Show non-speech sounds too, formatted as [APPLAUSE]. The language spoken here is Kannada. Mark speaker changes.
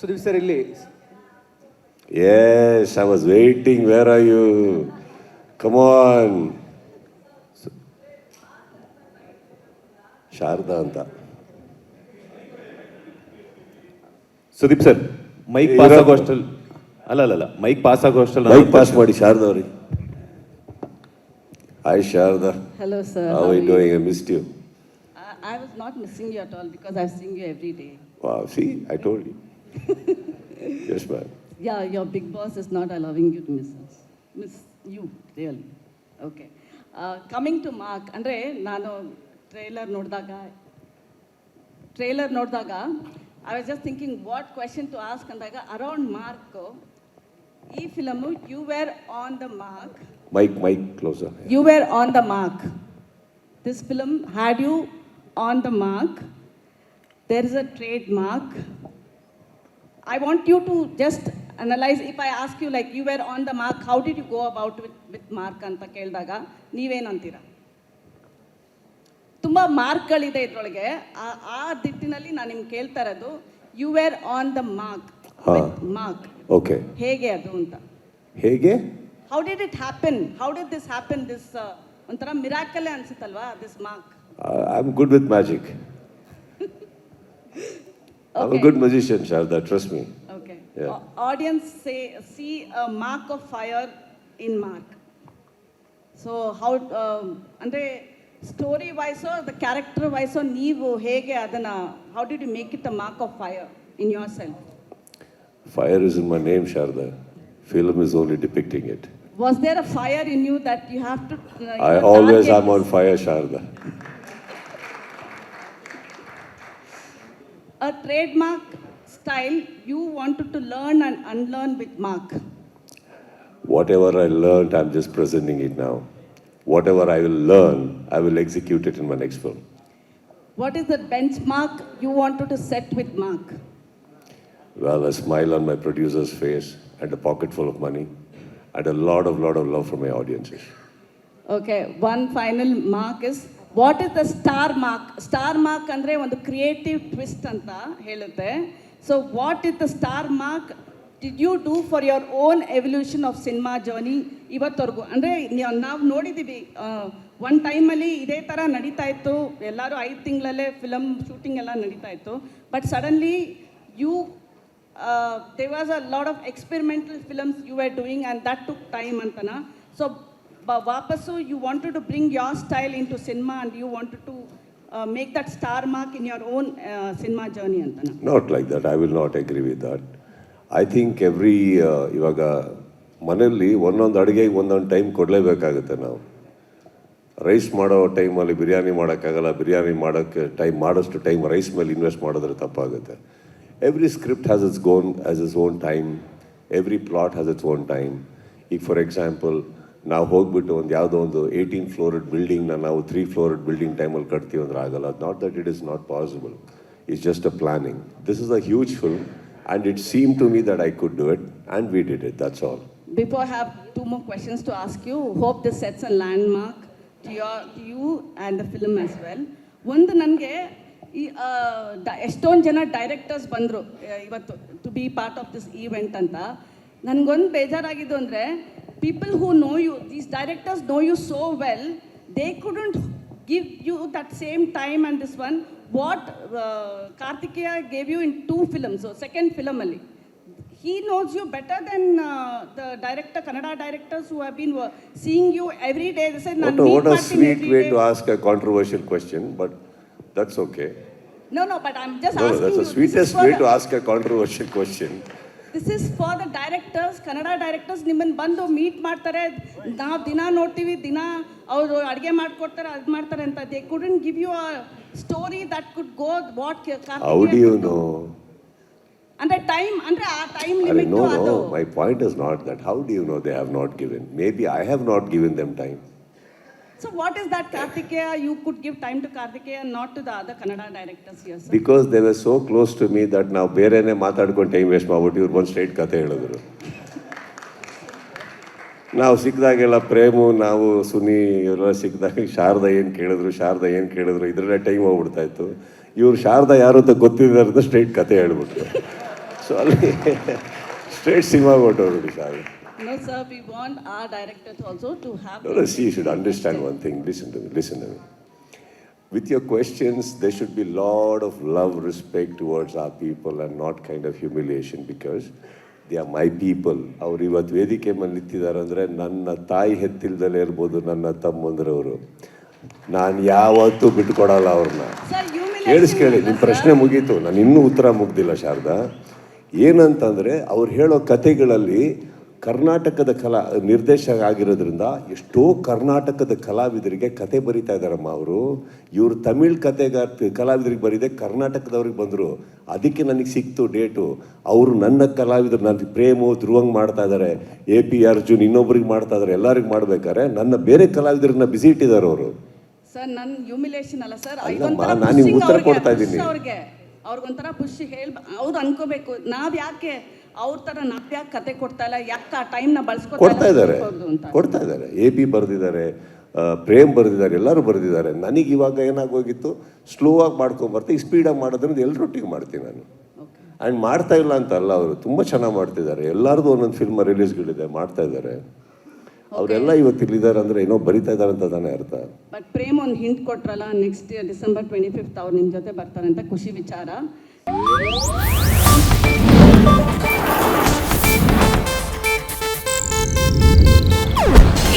Speaker 1: ಸುದೀಪ್ ಸರ್ ಇಲ್ಲಿ
Speaker 2: yes I was waiting where are you? Come on. Sharada ಅಂತ.
Speaker 3: ಸುದೀಪ್ ಸರ್ ಮೈಕ್ ಪಾಸ್ ಆಗೋ ಹೋಸ್ಟೆಲ್ ಅಲ್ಲ ಅಲ್ಲಲ್ಲ ಮೈಕ್ ಪಾಸ್ ಆಗೋ ಆಗೋಷ್ಟಲ್ಲ
Speaker 2: ಮೈಕ್ ಪಾಸ್ ಮಾಡಿ ಶಾರದಾ ಅವ್ರಿ I Sharada.
Speaker 4: Hello sir
Speaker 2: how you doing I miss you
Speaker 4: I was not มิ missing you at all because i've seen you every day.
Speaker 2: ವಾ see i told you. [LAUGHS] yes, ma'am.
Speaker 4: Yeah, your big boss is not allowing you to miss us. Miss you, really. Okay. Uh, coming to Mark, ಅಂದರೆ ನಾನು ಟ್ರೇಲರ್ ನೋಡಿದಾಗ ಟ್ರೇಲರ್ ನೋಡಿದಾಗ I was just thinking what question to ask ಅಂದಾಗ ಅರೌಂಡ್ ಮಾರ್ಕ್ ಈ film you were on the Mark
Speaker 2: Mike, Mike, closer.
Speaker 4: You were on the mark. This film had you on the mark. There is a trademark. I want you to just analyze. If I ask you, like, you were on the mark, how did you go about with, with mark ಅಂತ ಕೇಳಿದಾಗ ನೀವೇನಂತೀರ? ತುಂಬ ಮಾರ್ಕ್ಗಳಿದೆ ಇದರೊಳಗೆ. ಆ ದಿಟ್ಟಿನಲ್ಲಿ ನಾನು ನಿಮ್ಗೆ ಕೇಳ್ತಾ ಇರೋದು you were on the
Speaker 2: mark
Speaker 4: mark
Speaker 2: okay
Speaker 4: ಹೇಗೆ ಅದು ಅಂತ?
Speaker 2: ಹೇಗೆ?
Speaker 4: How did it happen how did this happen this ಒಂಥರ ಮಿರಾಕಲ್ಲೇ ಅನ್ಸುತ್ತಲ್ವಾ this mark
Speaker 2: I am good with magic. I'm a
Speaker 4: Okay.
Speaker 2: good magician, Sharda, trust me.
Speaker 4: Okay
Speaker 2: Yeah.
Speaker 4: Audience say see a mark of fire in Mark so how ಅಂದರೆ ಸ್ಟೋರಿ ವೈಸೋ ದ ಕ್ಯಾರೆಕ್ಟರ್ ವೈಸೋ ನೀವು ಹೇಗೆ ಅದನ್ನು how did you make it a mark of fire in yourself
Speaker 2: Fire is in my name, Sharda. Film is only depicting it.
Speaker 4: Was there a fire in you that you have to
Speaker 2: I always am on fire, Sharda.
Speaker 4: A trademark style you wanted to learn and unlearn with mark
Speaker 2: Whatever I learned, I'm just presenting it now. Whatever I will learn, I will execute it in my next film.
Speaker 4: What is the benchmark you wanted to set with Mark?
Speaker 2: Well, a smile on my producer's face and a pocket full of money and a lot of, lot of love from my audiences.
Speaker 4: Okay, one final mark is what is the star mark star mark ಅಂದರೆ ಒಂದು ಕ್ರಿಯೇಟಿವ್ ಟ್ವಿಸ್ಟ್ ಅಂತ ಹೇಳುತ್ತೆ. So what is the star mark did you do for your own evolution of cinema journey ಇವತ್ತವರೆಗೂ? ಅಂದರೆ ನಾವು ನೋಡಿದ್ದೀವಿ ಒನ್ ಟೈಮಲ್ಲಿ ಇದೇ ಥರ ನಡೀತಾ ಇತ್ತು. ಎಲ್ಲರೂ ಐದು ತಿಂಗಳಲ್ಲೇ ಫಿಲಮ್ ಶೂಟಿಂಗ್ ಎಲ್ಲ ನಡೀತಾ ಇತ್ತು. But suddenly you they was a lot of experimental films you are doing and that took time ಅಂತನಾ? ಸೊ ವಾಪಸ್ಸು you wanted to bring your style into cinema and you wanted to make that star mark in your own cinema journey ಅಂತ
Speaker 2: not like that I will not agree with that I think every ಇವಾಗ ಮನೆಯಲ್ಲಿ ಒಂದೊಂದು ಅಡುಗೆಗೆ ಒಂದೊಂದು ಟೈಮ್ ಕೊಡಲೇಬೇಕಾಗುತ್ತೆ ನಾವು. ರೈಸ್ ಮಾಡೋ ಟೈಮಲ್ಲಿ ಬಿರಿಯಾನಿ ಮಾಡೋಕ್ಕಾಗಲ್ಲ, ಬಿರಿಯಾನಿ ಮಾಡೋಕ್ಕೆ ಟೈಮ್ ಮಾಡೋಷ್ಟು ಟೈಮ್ ರೈಸ್ ಮೇಲೆ ಇನ್ವೆಸ್ಟ್ ಮಾಡಿದ್ರೆ ತಪ್ಪಾಗುತ್ತೆ. Every script has its gone as is own time every plot has its own time ಈಗ ಫಾರ್ ಎಕ್ಸಾಂಪಲ್ ನಾವು ಹೋಗ್ಬಿಟ್ಟು ಒಂದು ಯಾವುದೋ ಒಂದು ಏಯ್ಟೀನ್ ಫ್ಲೋರ್ಡ್ ಬಿಲ್ಡಿಂಗ್ನ ನಾವು ತ್ರೀ ಫ್ಲೋರ್ಡ್ ಬಿಲ್ಡಿಂಗ್ ಟೈಮಲ್ಲಿ ಕಟ್ತೀವಿ ಅಂದ್ರೆ ಆಗಲ್ಲ. Not that it is not possible it's just a planning this is a huge film and it seem to me that I could do it and we did it that's
Speaker 4: all before have two more questions to ask you hope this sets a landmark to your to you and the film as well ಒಂದು ನನಗೆ ಈ ಎಷ್ಟೊಂದು ಜನ ಡೈರೆಕ್ಟರ್ಸ್ ಬಂದರು ಇವತ್ತು to be part of this event ಅಂತ. ನನಗೊಂದು ಬೇಜಾರಾಗಿದ್ದು ಅಂದರೆ people who know you, these directors know you so well, they couldn't give you that same time and this one what uh, Karthikeya gave you in two films, so second film only. He knows you better than uh, the director, Canada directors who have been uh, seeing you every day. They say,
Speaker 2: what a, what a sweet way
Speaker 4: day.
Speaker 2: to ask a controversial question, but that's okay.
Speaker 4: No, no, but I'm just
Speaker 2: no,
Speaker 4: asking.
Speaker 2: No,
Speaker 4: that's
Speaker 2: the sweetest way to ask a controversial question.
Speaker 4: This is for the directors Kannada directors ನಿಮ್ಮನ್ನು ಬಂದು ಮೀಟ್ ಮಾಡ್ತಾರೆ. ನಾವು ದಿನ ನೋಡ್ತೀವಿ ದಿನ ಅವರು ಅಡುಗೆ ಮಾಡ್ಕೊಡ್ತಾರೆ ಅದು ಮಾಡ್ತಾರೆ ಅಂತ. They couldn't give you a story
Speaker 2: that could go what
Speaker 4: ಅಂದರೆ ಟೈಮ್ ಅಂದರೆ ಆ time
Speaker 2: limit my point is not that how do you know they have not given maybe I have not given them time
Speaker 4: them what is that is You could give time to time not to the to the directors Kannada sir.
Speaker 2: Because they were so close to me that ನಾವು ಬೇರೆನೇ ಮಾತಾಡ್ಕೊಂಡು ಟೈಮ್ ವೇಸ್ಟ್ ಮಾಡ್ಬಿಟ್ಟು ಇವ್ರು ಬಂದು ಸ್ಟ್ರೈಟ್ ಕತೆ ಹೇಳಿದ್ರು. ನಾವು ಸಿಕ್ಕಿದಾಗೆಲ್ಲ ಪ್ರೇಮು, ನಾವು, ಸುನಿ, ಇವರೆಲ್ಲ ಸಿಕ್ಕಿದಾಗ ಶಾರದಾ ಏನು ಕೇಳಿದ್ರು, ಶಾರದಾ ಏನು ಕೇಳಿದ್ರು, ಇದರಲ್ಲೇ ಟೈಮ್ ಹೋಗ್ಬಿಡ್ತಾ ಇತ್ತು. ಇವ್ರು ಶಾರದಾ ಯಾರು ಅಂತ ಗೊತ್ತಿದ್ದಾರೆ ಸ್ಟ್ರೈಟ್ ಕತೆ ಹೇಳ್ಬಿಟ್ಟು ಸೊ ಅಲ್ಲಿ [LAUGHS] ಸ್ಟ್ರೇಟ್ ಸಿನಿಮಾಗೆ ಹೊಟ್ಟೋಗ್ಬಿಡಿ ಸಾಕು
Speaker 4: No, sir, we want our directors also to have.
Speaker 2: No, no, see, you should understand one thing. Listen to me, listen to me. With your questions, there should be a lot of love, respect towards our people and not kind of humiliation because they are my people. ಅವ್ರು ಇವತ್ತು ವೇದಿಕೆ ಮೇಲೆ ನಿಂತಿದ್ದಾರೆ ಅಂದರೆ ನನ್ನ ತಾಯಿ ಹೆತ್ತಿಲ್ದಲೇ ಇರ್ಬೋದು ನನ್ನ ತಮ್ಮಂದ್ರವರು ನಾನು ಯಾವತ್ತೂ ಬಿಟ್ಕೊಡಲ್ಲ ಅವ್ರನ್ನ ಕೇಳಿಸ್ಕೇಳಿ ನಿಮ್ಮ. ಪ್ರಶ್ನೆ ಮುಗೀತು ನಾನು ಇನ್ನೂ ಉತ್ತರ ಮುಗ್ದಿಲ್ಲ ಶಾರದಾ ಏನಂತಂದರೆ ಅವ್ರು ಹೇಳೋ ಕತೆಗಳಲ್ಲಿ ಕರ್ನಾಟಕದ ಕಲಾ ನಿರ್ದೇಶಕ ಆಗಿರೋದ್ರಿಂದ ಎಷ್ಟೋ ಕರ್ನಾಟಕದ ಕಲಾವಿದರಿಗೆ ಕತೆ ಬರಿತಾ ಇದ್ದಾರಮ್ಮ ಅವರು. ಇವರು ತಮಿಳ್ ಕತೆಗಾರ ಕಲಾವಿದರಿಗೆ ಬರೀದೆ ಕರ್ನಾಟಕದವ್ರಿಗೆ ಬಂದರು. ಅದಕ್ಕೆ ನನಗೆ ಸಿಕ್ತು ಡೇಟು. ಅವರು ನನ್ನ ಕಲಾವಿದರು ನನ್ನ ಪ್ರೇಮು ಧ್ರುವಂಗ್ ಮಾಡ್ತಾ ಇದ್ದಾರೆ ಎ ಪಿ ಅರ್ಜುನ್ ಇನ್ನೊಬ್ರಿಗೆ ಮಾಡ್ತಾ ಇದ್ದಾರೆ ಎಲ್ಲರಿಗೆ ಮಾಡ್ಬೇಕಾದ್ರೆ ನನ್ನ ಬೇರೆ ಕಲಾವಿದರನ್ನ ಬಿಸಿ ಇಟ್ಟಿದ್ದಾರೆ ಅವರು.
Speaker 4: ಸರ್ ನನ್ನ ಹ್ಯೂಮಿಲೇಷನ್ ಅಲ್ಲ ಸರ್.
Speaker 2: ನಾನ್ ನಿಮ್ಗೆ ಉತ್ತರ ಕೊಡ್ತಾ ಇದ್ದೀನಿ.
Speaker 4: ಅವ್ರಿಗೆ. ಅವ್ರಿಗೊಂಥರ ಖುಷಿ ಹೇಳ್ಬ ಅವ್ರು ಅನ್ಕೋಬೇಕು. ನಾವು ಯಾಕೆ ಅವ್ರ ತರ ನಾವ್ ಯಾಕೆ ಕತೆ ಕೊಡ್ತಾ ಇಲ್ಲ? ಯಾಕೆ ಆ ಟೈಮ್ನ ಬಳಸ್ಕೊ
Speaker 2: ಕೊಡ್ತಾ ಇದ್ದಾರೆ ಕೊಡ್ತಾ ಇದ್ದಾರೆ. ಎ ಪಿ ಬರೆದಿದ್ದಾರೆ ಪ್ರೇಮ್ ಬರೆದಿದ್ದಾರೆ ಎಲ್ಲರೂ ಬರೆದಿದ್ದಾರೆ. ನನಗೆ ಇವಾಗ ಏನಾಗೋಗಿತ್ತು? ಸ್ಲೋ ಆಗಿ ಮಾಡ್ಕೊಂಬರ್ತೆ ಈಗ ಸ್ಪೀಡಾಗಿ ಮಾಡೋದ್ರಿಂದ ಎಲ್ಲರೊಟ್ಟಿಗೆ ಮಾಡ್ತೀನಿ ನಾನು. ಆ್ಯಂಡ್ ಮಾಡ್ತಾ ಇಲ್ಲ ಅಂತ ಅಲ್ಲ ಅವರು. ತುಂಬ ಚೆನ್ನಾಗಿ ಮಾಡ್ತಿದ್ದಾರೆ. ಎಲ್ಲರದು ಒಂದೊಂದು ಫಿಲ್ಮ್ ರಿಲೀಸ್ಗಳಿದೆ ಮಾಡ್ತಾ ಇದ್ದಾರೆ. ಅವರೆಲ್ಲ ಇವತ್ತು ಇಲ್ಲಿದ್ದಾರೆ ಅಂದರೆ ಏನೋ ಬರಿತಾ ಇದ್ದಾರೆ ಅಂತ ತಾನೇ ಅರ್ಥ.
Speaker 4: ಬಟ್ ಪ್ರೇಮ್ ಒಂದು ಹಿಂಟ್ ಕೊಟ್ರಲ್ಲ ನೆಕ್ಸ್ಟ್ ಡಿಸೆಂಬರ್ ಟ್ವೆಂಟಿ ಫಿಫ್ತ್ ಅವ್ರು ನಿಮ್ಮ ಜೊತೆ ಬರ್ತಾರೆ ಅಂತ ಖುಷಿ ವಿಚಾರ.